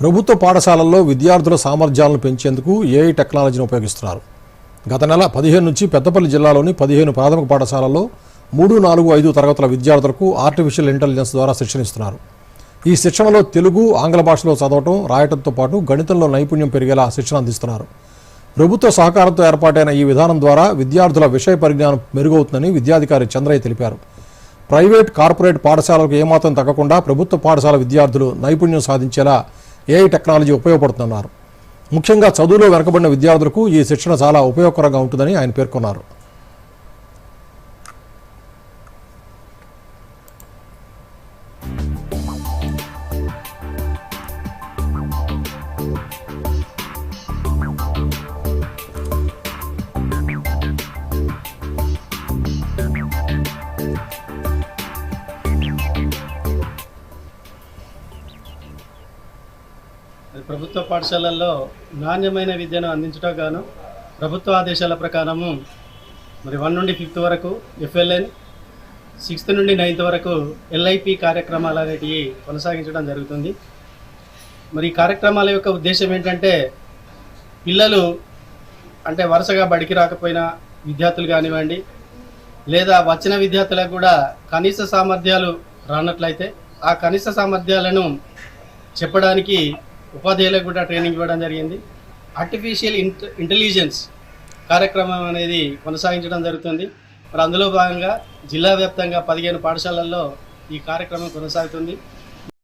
ప్రభుత్వ పాఠశాలల్లో విద్యార్థుల సామర్థ్యాలను పెంచేందుకు ఏఐ టెక్నాలజీని ఉపయోగిస్తున్నారు. గత నెల పదిహేను నుంచి పెద్దపల్లి జిల్లాలోని పదిహేను ప్రాథమిక పాఠశాలల్లో మూడు నాలుగు ఐదు తరగతుల విద్యార్థులకు ఆర్టిఫిషియల్ ఇంటెలిజెన్స్ ద్వారా శిక్షణ ఇస్తున్నారు ఈ శిక్షణలో తెలుగు ఆంగ్ల భాషలో చదవటం రాయటంతో పాటు గణితంలో నైపుణ్యం పెరిగేలా శిక్షణ అందిస్తున్నారు. ప్రభుత్వ సహకారంతో ఏర్పాటైన ఈ విధానం ద్వారా విద్యార్థుల విషయ పరిజ్ఞానం మెరుగవుతుందని విద్యాధికారి చంద్రయ్య తెలిపారు. ప్రైవేట్ కార్పొరేట్ పాఠశాలలకు ఏమాత్రం తగ్గకుండా ప్రభుత్వ పాఠశాల విద్యార్థులు నైపుణ్యం సాధించేలా ఏఐ టెక్నాలజీ ఉపయోగపడుతున్నారు. ముఖ్యంగా చదువులో వెనకబడిన విద్యార్థులకు ఈ శిక్షణ చాలా ఉపయోగకరంగా ఉంటుందని ఆయన పేర్కొన్నారు. ప్రభుత్వ పాఠశాలల్లో నాణ్యమైన విద్యను అందించడం గాను ప్రభుత్వ ఆదేశాల ప్రకారము మరి వన్ నుండి ఫిఫ్త్ వరకు ఎఫ్ఎల్ఎన్ సిక్స్త్ నుండి నైన్త్ వరకు ఎల్ఐపి కార్యక్రమాలు అనేటివి కొనసాగించడం జరుగుతుంది. మరి ఈ కార్యక్రమాల యొక్క ఉద్దేశం ఏంటంటే పిల్లలు అంటే వరుసగా బడికి రాకపోయినా విద్యార్థులు కానివ్వండి లేదా వచ్చిన విద్యార్థులకు కూడా కనీస సామర్థ్యాలు రానట్లయితే ఆ కనీస సామర్థ్యాలను చెప్పడానికి ఉపాధ్యాయులకు కూడా ట్రైనింగ్ ఇవ్వడం జరిగింది. ఆర్టిఫిషియల్ ఇంట ఇంటెలిజెన్స్ కార్యక్రమం అనేది కొనసాగించడం జరుగుతుంది. మరి అందులో భాగంగా జిల్లా వ్యాప్తంగా పదిహేను పాఠశాలల్లో ఈ కార్యక్రమం కొనసాగుతుంది.